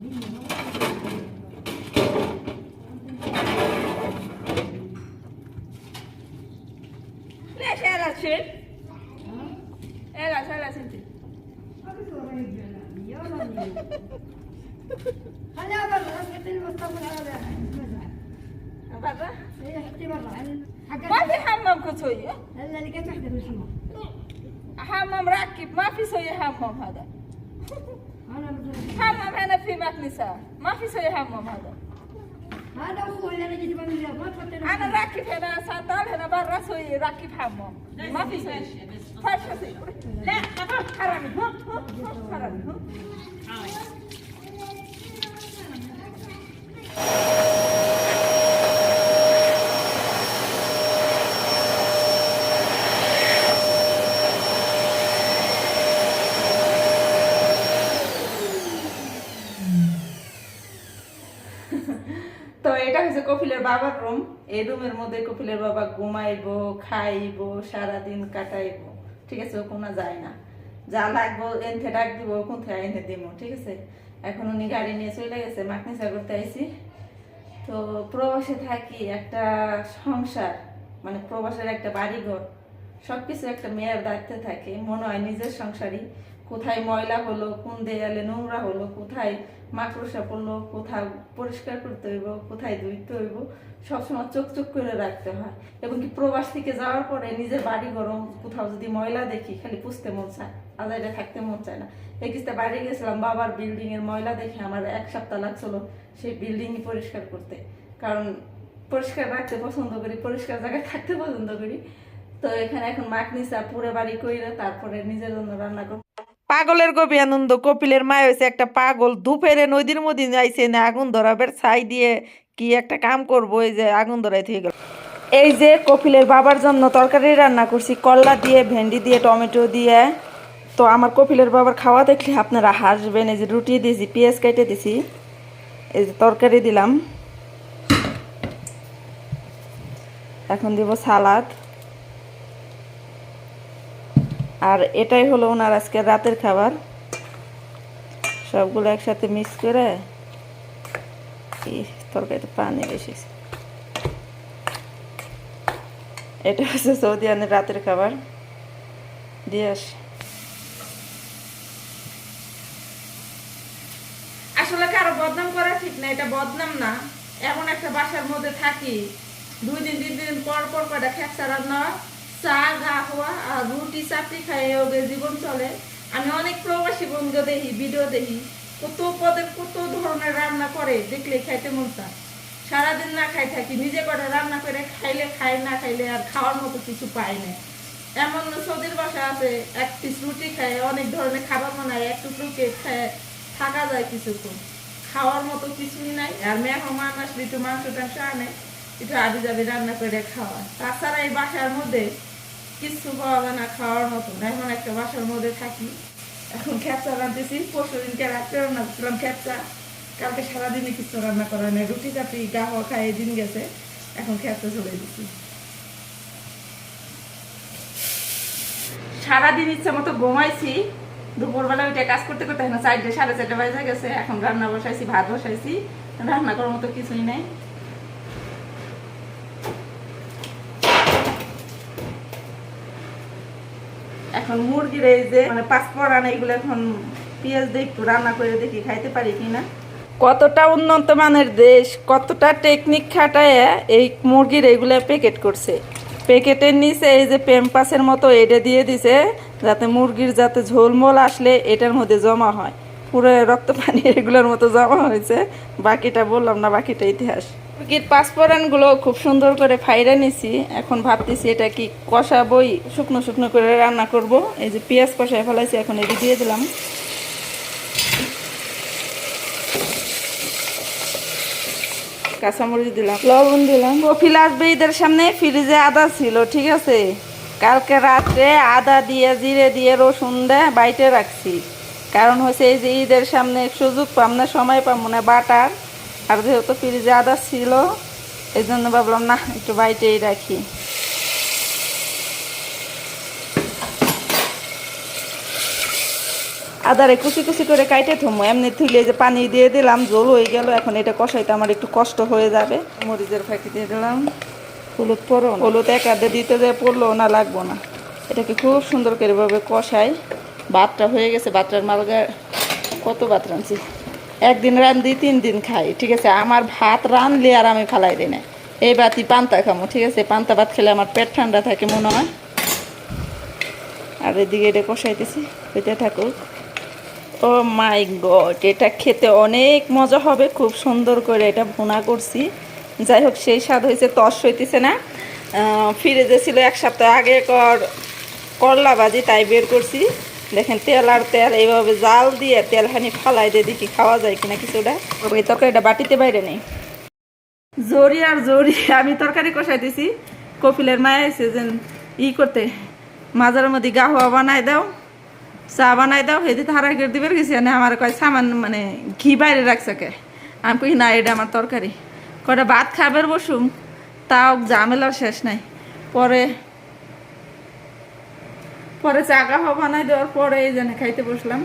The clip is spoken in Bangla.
ليش هذا الشيء؟ هلا هلا سنتي خليها برا بس حطي المصطفى على برا؟ حطي برا ما في حمام كتوية هلا لقيت وحدة في الحمام. حمام راكب ما في سوي حمام هذا. حمام هنا في مكنسة ما في سوي حمام هذا. هذا أخوي اللي أنا جيت من ما أنا راكب هنا سندال هنا برا سوي راكب حمام. ما في سوي سوي لا حرامي. حرامي. তো এটা হচ্ছে কপিলের বাবার রুম এই রুমের মধ্যে কপিলের বাবা ঘুমাইবো, খাইবো, সারাদিন কাটাইবো। ঠিক আছে কোনো যায় না। যা লাগবো এনথে ডাক দিব কোন থেকে এনে দিব, ঠিক আছে? এখন উনি গাড়ি নিয়ে চলে গেছে মাকনিসা করতে আইসি তো প্রবাসে থাকি, একটা সংসার মানে প্রবাসের একটা বাড়িঘর, সবকিছু একটা মেয়ের দায়িত্বে থাকে, মনে হয় নিজের সংসারই। কোথায় ময়লা হলো, কোন দেয়ালে নোংরা হলো, কোথায় মাকড়সা পড়ল কোথাও পরিষ্কার করতে হইব, কোথায় ধুইতে হইব, সবসময় চোখ চোখ করে রাখতে হয়। এবং কি প্রবাস থেকে যাওয়ার পরে নিজের বাড়ি গরম, কোথাও যদি ময়লা দেখি, খালি পুষতে মন চায় আজাইটা থাকতে মন চায় না। এই কিস্তে বাড়ি গেছিলাম, বাবার বিল্ডিং এর ময়লা দেখে আমার এক সপ্তাহ লাগছিল সেই বিল্ডিংই পরিষ্কার করতে। কারণ পরিষ্কার রাখতে পছন্দ করি, পরিষ্কার জায়গায় থাকতে পছন্দ করি। তো এখানে এখন মাকনিসা পুরো বাড়ি কইরা তারপরে নিজের জন্য রান্না করব পাগলের গবি আনন্দ, কপিলের মা হয়েছে একটা পাগল। দুপেরে নদীর মধ্যে যাইছে না, আগুন ধরাবের ছাই দিয়ে কি একটা কাম করব, এই যে আগুন ধরাই থেকে গেল। এই যে কপিলের বাবার জন্য তরকারি রান্না করছি করলা দিয়ে, ভেন্ডি দিয়ে, টমেটো দিয়ে। তো আমার কপিলের বাবার খাওয়া দেখলে আপনারা হাসবেন, এই যে রুটি দিয়েছি, পেঁয়াজ কেটে দিছি এই যে তরকারি দিলাম। এখন দিব সালাদ। আর এটাই হলো ওনার আজকে রাতের খাবার। সবগুলো একসাথে মিক্স করে তরকারিতে পানি বেশি। এটা হচ্ছে সৌদি আনের রাতের খাবার। দিয়ে আসি। আসলে কারও বদনাম করা ঠিক না, এটা বদনাম না। এমন একটা বাসার মধ্যে থাকি, দুই দিন, তিন দিন পর পর কটা খেপসা রান্না চা গা হওয়া রুটি চাপড়ি খাই ওদের জীবন চলে। আমি অনেক প্রবাসী বন্ধু দেখি ভিডিও দেখি। কত পদের কত ধরনের রান্না করে দেখলে খাইতে মন চায়। সারাদিন না খাই থাকি, নিজে করে রান্না করে খাইলে খাই, না খাইলে আর খাওয়ার মতো কিছু পাই না। এমন সৌদির বাসা আছে, এক পিস রুটি খায়, অনেক ধরনের খাবার বানায়, এক টুকরো কেক খায়, থাকা যায় কিছুক্ষণ। খাওয়ার মতো কিছুই নাই, আর মেহমান আসলে একটু মাংস টাংস আনে, একটু আবি যাবি রান্না করে খাওয়া তাছাড়া এই বাসার মধ্যে কিছু পাওয়া যায় না, খাওয়ার মতো। এমন একটা বাসার মধ্যে থাকি। এখন খেপচা রাঁধতেছি পরশু দিনকে রাত্রে রান্না করছিলাম খেপচা কালকে সারাদিনে কিছু রান্না করা নেই। রুটি চাপি, গা হওয়া খাই দিন গেছে। এখন খেপচা চলে দিচ্ছি সারাদিন ইচ্ছা মতো ঘুমাইছি। দুপুরবেলা ওইটা কাজ করতে করতে এখন চারটে, সাড়ে চারটে বাজে গেছে। এখন রান্না বসাইছি, ভাত বসাইছি। রান্না করার মতো কিছুই নাই। এখন মুরগির এই যে মানে পাঁচফোড়ন, এইগুলো এখন পেঁয়াজ দিয়ে একটু রান্না করে দেখি, খাইতে পারি কিনা? কতটা উন্নত মানের দেশ, কতটা টেকনিক খাটায় এই মুরগির এগুলো প্যাকেট করছে। প্যাকেটের নিচে এই যে পেম্পাসের মতো এটা দিয়ে দিছে, যাতে মুরগির যাতে ঝোলমোল আসলে এটার মধ্যে জমা হয়। পুরো রক্ত পানি এগুলোর মতো জমা হয়েছে, বাকিটা বললাম না, বাকিটা ইতিহাস। মুরগির পাঁচফোড়নগুলো খুব সুন্দর করে ফাইরা নিছি। এখন ভাবতেছি এটা কি কষাবই শুকনো শুকনো করে রান্না করব। এই যে পেঁয়াজ কষায় ফেলাইছি, এখন এটি দিয়ে দিলাম। কাঁচামরিচ দিলাম, লবণ দিলাম। কফি আসবে ঈদের সামনে, ফ্রিজে আদা ছিল, ঠিক আছে? কালকে রাত্রে আদা দিয়ে, জিরে দিয়ে, রসুন দিয়ে বাইটে রাখছি। কারণ হচ্ছে এই যে ঈদের সামনে সুযোগ পাম না, সময় পাম না, বাটার। আর যেহেতু ফ্রিজে আদা ছিল এই জন্য ভাবলাম না একটু বাইটেই রাখি। আদারে কুচি কুচি করে কাইটে থমো এমনি থুলে যে পানি দিয়ে দিলাম জল হয়ে গেল এখন এটা কষাইতে আমার একটু কষ্ট হয়ে যাবে। মরিচের ফাঁকি দিয়ে দিলাম। হলুদ পরো হলুদ এক আধে দিতে যে পড়ল না লাগবো না। এটাকে খুব সুন্দর করে ভাবে কষাই। ভাতটা হয়ে গেছে ভাতটার মালগা কত ভাত রাঁধছি? একদিন রান্ধি তিন দিন খাই, ঠিক আছে? আমার ভাত রানলে আর আমি ফালাই দিই না। এই বাতি পান্তা খামো, ঠিক আছে? পান্তা ভাত খেলে আমার পেট ঠান্ডা থাকে, মনে হয়। আর এদিকে এটা কষাইতেছি হইতে থাকুক। ও মাই গড, এটা খেতে অনেক মজা হবে, খুব সুন্দর করে এটা ভুনা করছি। যাই হোক, সেই স্বাদ হয়েছে, তস হইতেছে না। ফিরে ফ্রিজে ছিল এক সপ্তাহ আগে কর করলা ভাজি, তাই বের করছি। দেখেন, তেল আর তেল এইভাবে জাল দিয়ে তেলখানি ফালাই দিয়ে দেখি খাওয়া যায় কিনা কিছুটা। ওই তরকারিটা বাটিতে বাইরে নেই। জরি আর জরি, আমি তরকারি কষাই দিছি। কপিলের মায় এসে যে ই করতে মাজার মধ্যে গাহুয়া বানাই দাও, চা বানাই দাও হেদি তারা করে দিবে গেছি না আমার কয় সামান মানে ঘি বাইরে রাখছে কে? আমি কই, না, এটা আমার তরকারি। কয়টা ভাত খাবার বসুম, তাও ঝামেলার শেষ নাই। পরে পরে চা গাহা বানাই দেওয়ার পরে এই জন্য খাইতে বসলাম।